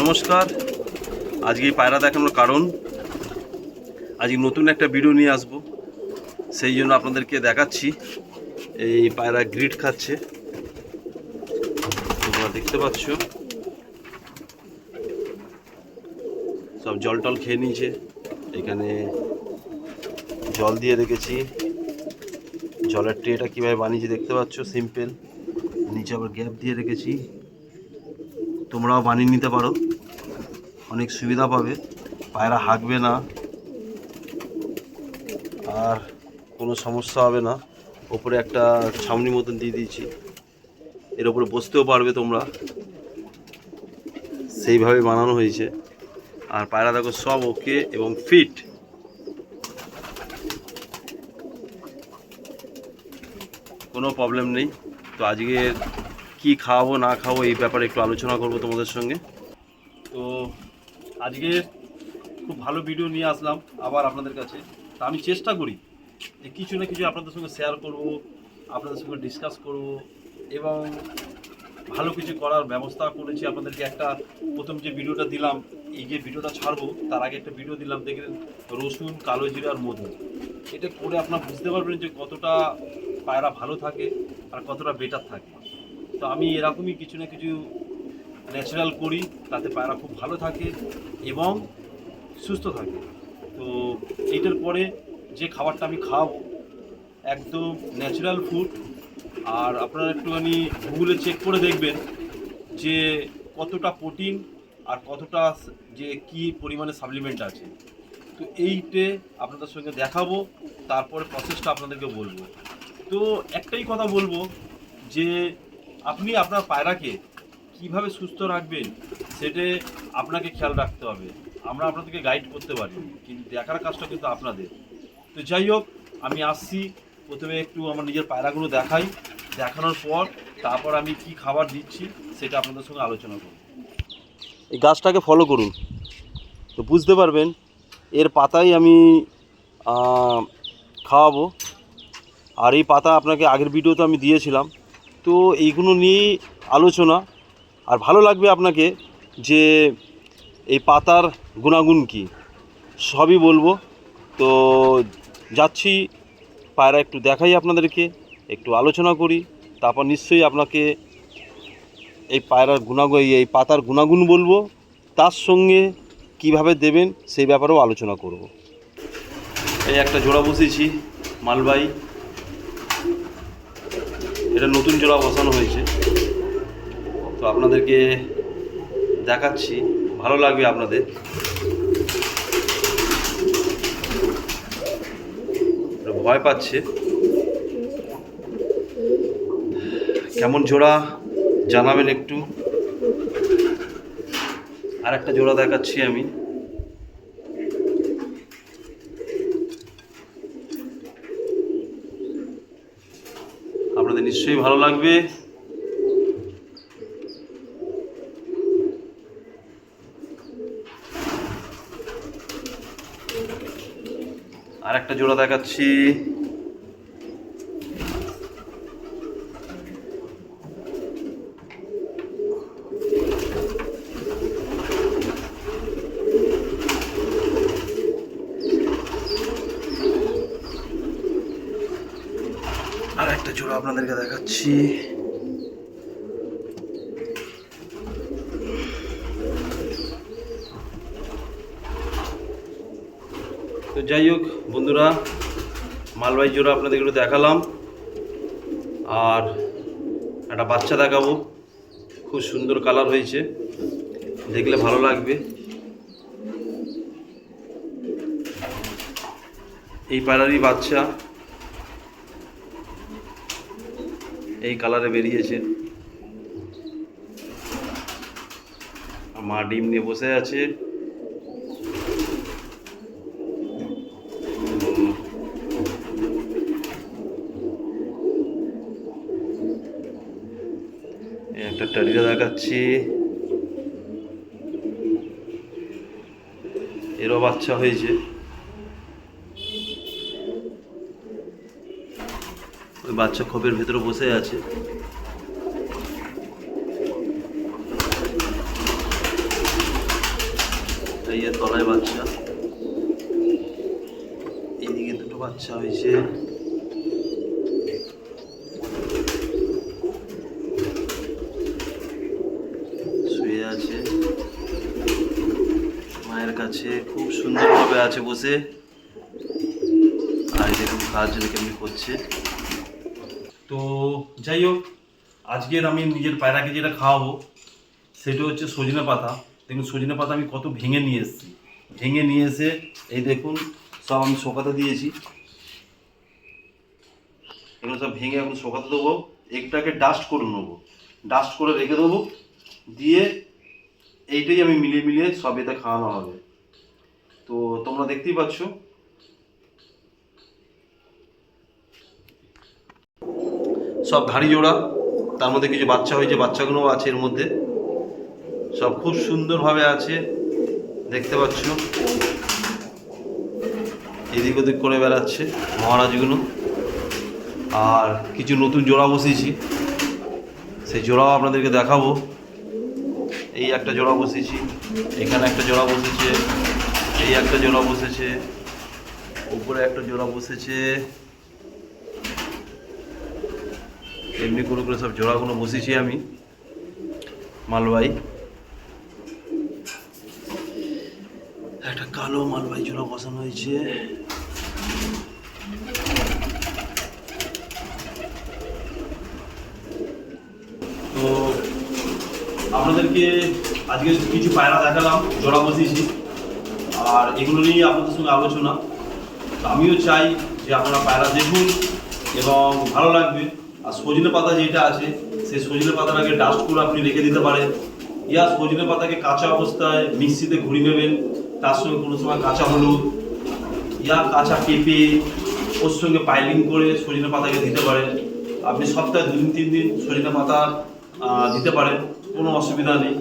নমস্কার। আজকে এই পায়রা দেখানোর কারণ, আজকে নতুন একটা ভিডিও নিয়ে আসব। সেই জন্য আপনাদেরকে দেখাচ্ছি, এই পায়রা গ্রিড খাচ্ছে। তোমরা দেখতে পাচ্ছ। সব জল টল খেয়ে নিয়েছে। এখানে জল দিয়ে রেখেছি। জলের ট্রেটা কীভাবে বানিয়েছি দেখতে পাচ্ছ সিম্পল নিচে আবার গ্যাপ দিয়ে রেখেছি। তোমরাও বানিয়ে নিতে পারো। অনেক সুবিধা পাবে। পায়রা হাঁকবে না। আর কোনো সমস্যা হবে না। ওপরে একটা ছাউনি মতন দিয়ে দিয়েছি। এর ওপরে বসতেও পারবে তোমরা। সেইভাবে বানানো হয়েছে। আর পায়রা দেখো সব ওকে এবং ফিট। কোনো প্রবলেম নেই। তো আজকে কি খাওয়াবো না খাওয়াবো এই ব্যাপারে একটু আলোচনা করব তোমাদের সঙ্গে। তো আজকে খুব ভালো ভিডিও নিয়ে আসলাম আবার আপনাদের কাছে। তা আমি চেষ্টা করি যে কিছু না কিছু আপনাদের সঙ্গে শেয়ার করব, আপনাদের সঙ্গে ডিসকাস করব এবং ভালো কিছু করার ব্যবস্থা করেছি আপনাদেরকে একটা। প্রথম যে ভিডিওটা দিলাম, এই যে ভিডিওটা ছাড়বো, তার আগে একটা ভিডিও দিলাম, দেখলেন রসুন, কালো জিরা আর মধু। এটা করে আপনারা বুঝতে পারবেন যে কতটা পায়রা ভালো থাকে আর কতটা বেটার থাকে। তো আমি এরকমই কিছু না কিছু ন্যাচারাল করি, তাতে পায়রা খুব ভালো থাকে এবং সুস্থ থাকে। তো এইটার পরে যে খাবারটা আমি খাওয়াবো একদম ন্যাচারাল ফুড। আর আপনারা একটুখানি গুগলে চেক করে দেখবেন যে কতটা প্রোটিন আর কতটা যে কি পরিমাণে সাপ্লিমেন্ট আছে। তো এইটে আপনাদের সঙ্গে দেখাবো, তারপরে প্রসেসটা আপনাদেরকে বলব। তো একটাই কথা বলব যে আপনি আপনার পায়রাকে কীভাবে সুস্থ রাখবেন, সেটা আপনাকে খেয়াল রাখতে হবে। আমরা আপনাদেরকে গাইড করতে পারি, কিন্তু দেখার কাজটা কিন্তু আপনাদের। তো যাই হোক, আমি আসছি। প্রথমে একটু আমার নিজের পায়রাগুলো দেখাই। দেখানোর পর তারপর আমি কি খাবার দিচ্ছি, সেটা আপনাদের সঙ্গে আলোচনা করব। এই গাছটাকে ফলো করুন। তো বুঝতে পারবেন, এর পাতাই আমি খাওয়াবো। আর এই পাতা আপনাকে আগের ভিডিওতে আমি দিয়েছিলাম। তো এইগুলো নিয়েই আলোচনা। আর ভালো লাগবে আপনাকে যে এই পাতার গুণাগুণ কী? সবই বলব। তো যাচ্ছি, পায়রা একটু দেখাই আপনাদেরকে, একটু আলোচনা করি, তারপর নিশ্চয়ই আপনাকে এই পায়রার গুণাগুণ, এই পাতার গুণাগুণ বলব। তার সঙ্গে কীভাবে দেবেন সেই ব্যাপারেও আলোচনা করব। এই একটা জোড়া বসিয়েছি মালবাই এটা নতুন জোড়া বসানো হয়েছে। তো আপনাদেরকে দেখাচ্ছি, ভালো লাগবে আপনাদের। ভয় পাচ্ছে। কেমন জোড়া, জানাবেন একটু। আর একটা জোড়া দেখাচ্ছি আমি। আপনাদের নিশ্চয়ই ভালো লাগবে। আর একটা জোড়া দেখাচ্ছি। আর একটা জোড়া আপনাদেরকে দেখাচ্ছি। যাই হোক, বন্ধুরা, মালবাহী জোড়া আপনাদেরকে দেখালাম। আর একটা বাচ্চা দেখাবো। খুব সুন্দর কালার হয়েছে। দেখলে ভালো লাগবে। এই পাড়ারই বাচ্চা। এই কালারে বেরিয়েছে। মা ডিম নিয়ে বসে আছে উম, এই একটা টারিটা দেখাচ্ছি। এরও বাচ্চা হয়েছে। ওই বাচ্চা খোপের ভেতরে বসে আছে। তলায় বাচ্চা। এইদিকে দুটো বাচ্চা হয়েছে শুয়ে আছে কাছে খুব সুন্দরভাবে আছে বসে। আর দেখুন কাজ কেমনি করছে। তো যাই হোক, আজকের আমি নিজের পায়রাকে যেটা খাওয়াবো, সেটা হচ্ছে সজনে পাতা। দেখুন, সজনে পাতা আমি কত ভেঙে নিয়ে এসেছি। ভেঙে নিয়ে এসে এই দেখুন, সব আমি শোকাতে দিয়েছি। এগুলো সব ভেঙে এখন শোকাতে দেবো। একটাকে ডাস্ট করে নেব। ডাস্ট করে রেখে দেবো। দিয়ে এইটাই আমি মিলিয়ে মিলিয়ে সব এতে খাওয়ানো হবে। তো তোমরা দেখতেই পাচ্ছ। সব ঘাড়ি জোড়া, তার মধ্যে কিছু বাচ্চা হয়েছে, বাচ্চাগুলোও আছে এর মধ্যে। সব খুব সুন্দরভাবে আছে, দেখতে পাচ্ছ। এদিক ওদিক করে বেড়াচ্ছে মহারাজগুলো। আর কিছু নতুন জোড়া বসিয়েছি। সেই জোড়াও আপনাদেরকে দেখাবো। এই একটা জোড়া বসেছি এখানে একটা জোড়া বসেছে একটা জোড়া বসেছে, উপরে একটা জোড়া বসেছে। এমনি করে করে সব জোড়াগুলো বসেছি আমি মালবাই একটা কালো মালবাই জোড়া বসানো হয়েছে। তো আপনাদেরকে আজকে কিছু পায়রা দেখালাম, জোড়া বসিয়েছি। আর এগুলো নিয়ে আপনাদের সঙ্গে আলোচনা। আমিও চাই যে আপনারা পায়রা দেখুন এবং ভালো লাগবে। আর সজনে পাতা যেটা আছে, সেই সজনে পাতাটাকে ডাস্ট করে আপনি রেখে দিতে পারেন। ইয়া সজনে পাতাকে কাঁচা অবস্থায় মিক্সিতে ঘুরি নেবেন। তার সঙ্গে কোনো সময় কাঁচা হলুদ, ইয়া কাঁচা পেঁপে, ওর সঙ্গে পাইলিং করে সজনে পাতাকে দিতে পারেন। আপনি সপ্তাহে দু দিন তিন দিন সজনে পাতা দিতে পারেন। কোনো অসুবিধা নেই।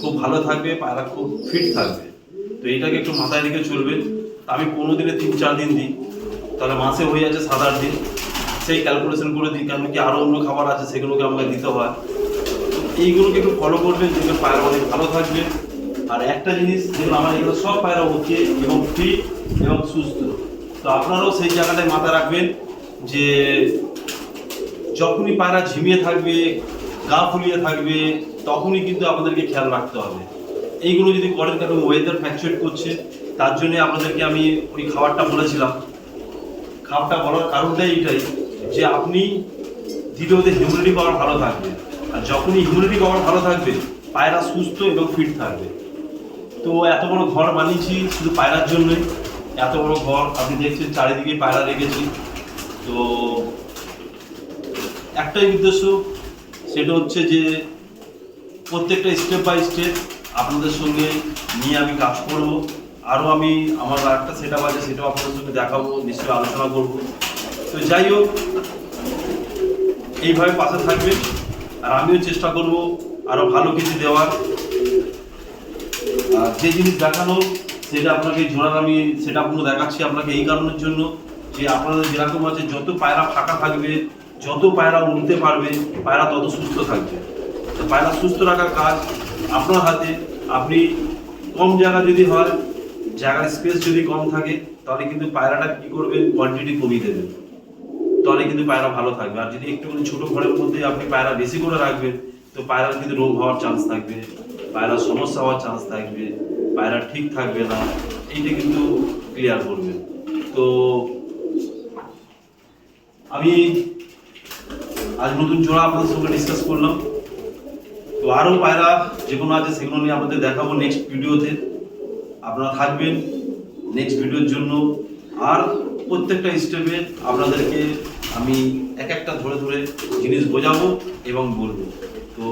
খুব ভালো থাকবে, পায়রা খুব ফিট থাকবে। তো এইটাকে একটু মাথায় রেখে চলবেন আমি কোনো দিনে তিন, চার দিন দিই। তাহলে মাসে হয়ে যাচ্ছে সাত, আট দিন। সেই ক্যালকুলেশন করে দিই কারণ কি আরও অন্য খাবার আছে, সেগুলোকে আমাকে দিতে হয়। এইগুলোকে একটু ফলো করবেন দেখবেন পায়রা অনেক ভালো থাকবে। আর একটা জিনিস যেগুলো আমার এগুলো সব পায়রা হচ্ছে এবং ফিট এবং সুস্থ। তো আপনারাও সেই জায়গাটায় মাথায় রাখবেন যে যখনই পায়রা ঝিমিয়ে থাকবে, গা ফুলিয়ে থাকবে, তখনই কিন্তু আপনাদেরকে খেয়াল রাখতে হবে। এইগুলো যদি করেন, কারণ ওয়েদার ফ্যাকচুয়েট করছে, তার জন্য আপনাদেরকে আমি ওই খাবারটা বলেছিলাম। খাবারটা বলার কারণটাই এইটাই, যে আপনি ধীরে হিউমিডিটি পাওয়ার ভালো থাকবে। আর যখনই হিউমিডিটি পাওয়ার ভালো থাকবে, পায়রা সুস্থ এবং ফিট থাকবে। তো এত বড় ঘর বানিয়েছি শুধু পায়রার জন্যই এত বড় ঘর, আপনি দেখছেন চারিদিকে পায়রা রেখেছি। তো একটাই উদ্দেশ্য, সেটা হচ্ছে যে প্রত্যেকটা স্টেপ বাই স্টেপ আপনাদের সঙ্গে নিয়ে আমি কাজ করব। আরও আমি আমার একটা সেট আছে, সেটাও আপনাদের সঙ্গে দেখাবো, নিশ্চয়ই আলোচনা করব। তো যাই হোক, এইভাবে পাশে থাকবেন, আর আমিও চেষ্টা করব আরও ভালো কিছু দেওয়ার। আর যে জিনিস দেখানো, সেটা আপনাকে জোড়ার আমি সেটা আপনার দেখাচ্ছি আপনাকে এই কারণের জন্য যে আপনাদের যেরকম আছে, যত পায়রা ফাঁকা থাকবে, যত পায়রা উঠতে পারবে, পায়রা তত সুস্থ থাকবে। তো পায়রা সুস্থ রাখার কাজ আপনার হাতে আপনি কম জায়গা যদি হয়, জায়গার স্পেস যদি কম থাকে, তাহলে কিন্তু পায়রাটা কি করবেন কোয়ান্টিটি কমিয়ে দেবেন তাহলে কিন্তু পায়রা ভালো থাকবে। আর যদি একটুখানি ছোট ঘরের মধ্যে আপনি পায়রা বেশি করে রাখবেন, তো পায়রার কিন্তু রোগ হওয়ার চান্স থাকবে, পায়রার সমস্যা হওয়ার চান্স থাকবে, পায়রা ঠিক থাকবে না, এইটা কিন্তু ক্লিয়ার করবে। তো আমি আজ নতুন জোড়া আপনাদের সঙ্গে ডিসকাস করলাম। তো আরও পায়রা যেগুলো আছে সেগুলো নিয়ে আপনাদের দেখাবো নেক্সট ভিডিওতে আপনারা থাকবেন নেক্সট ভিডিওর জন্য। আর প্রত্যেকটা স্টেপে আপনাদেরকে আমি এক একটা ধরে ধরে জিনিস বোঝাবো এবং বলব। তো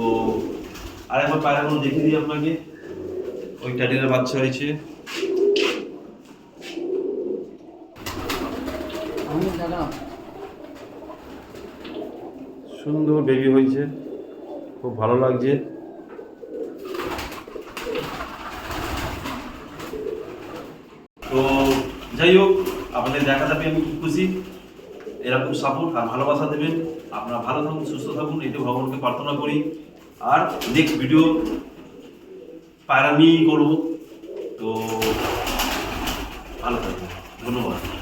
আরেকবার পায়রাগুলো দেখিয়ে দিই আপনাকে। ওই ট্যাডিনের বাচ্চা হয়েছে সুন্দর বেবি হয়েছে। খুব ভালো লাগছে। তো যাই হোক, আপনাদের দেখা যাবে, আমি খুব খুশি। এরকম সাপোর্ট আর ভালোবাসা দেবেন। আপনারা ভালো থাকুন, সুস্থ থাকুন এটা ভগবানকে প্রার্থনা করি। আর নেক্সট ভিডিও পায়রা নিয়েই করব। তো ভালো থাকবেন ধন্যবাদ।